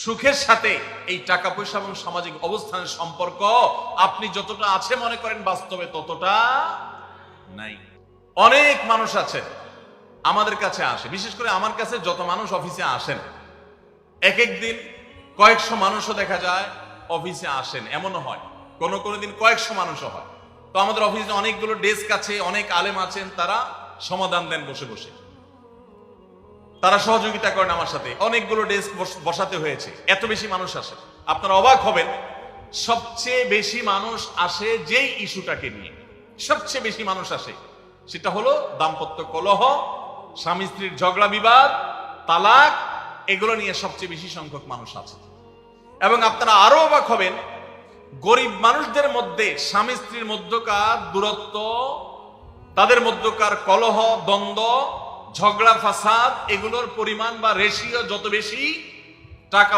সুখের সাথে এই টাকা পয়সা এবং সামাজিক অবস্থানের সম্পর্ক আপনি যতটা আছে মনে করেন বাস্তবে ততটা নাই। অনেক মানুষ আছে আমাদের কাছে আসে, বিশেষ করে আমার কাছে যত মানুষ অফিসে আসেন। এক এক দিন কয়েকশো মানুষও দেখা যায় অফিসে আসেন, এমনও হয়। কোনো কোনো দিন কয়েকশো মানুষও হয়। তো আমাদের অফিসে অনেকগুলো ডেস্ক আছে, অনেক আলেম আছেন, তারা সমাধান দেন বসে বসে। তারা সহযোগিতা করেন আমার সাথে। অনেকগুলো ডেস্ক বসাতে হয়েছে। এত বেশি মানুষ আসে। আপনারা অবাক হবেন, সবচেয়ে বেশি মানুষ আসে যেই ইস্যুটাকে নিয়ে। সবচেয়ে বেশি মানুষ আসে। সেটা হলো দাম্পত্য কলহ, স্বামী স্ত্রীর ঝগড়া বিবাদ, তালাক, এগুলো নিয়ে সবচেয়ে বেশি সংখ্যক মানুষ আছে। এবং আপনারা আরও অবাক হবেন, গরিব মানুষদের মধ্যে স্বামী স্ত্রীর মধ্যকার দূরত্ব, তাদের মধ্যকার কলহ, দ্বন্দ্ব ঝগড়া ফাসাদ এগুলোর পরিমাণ বা রেশিও যত বেশি টাকা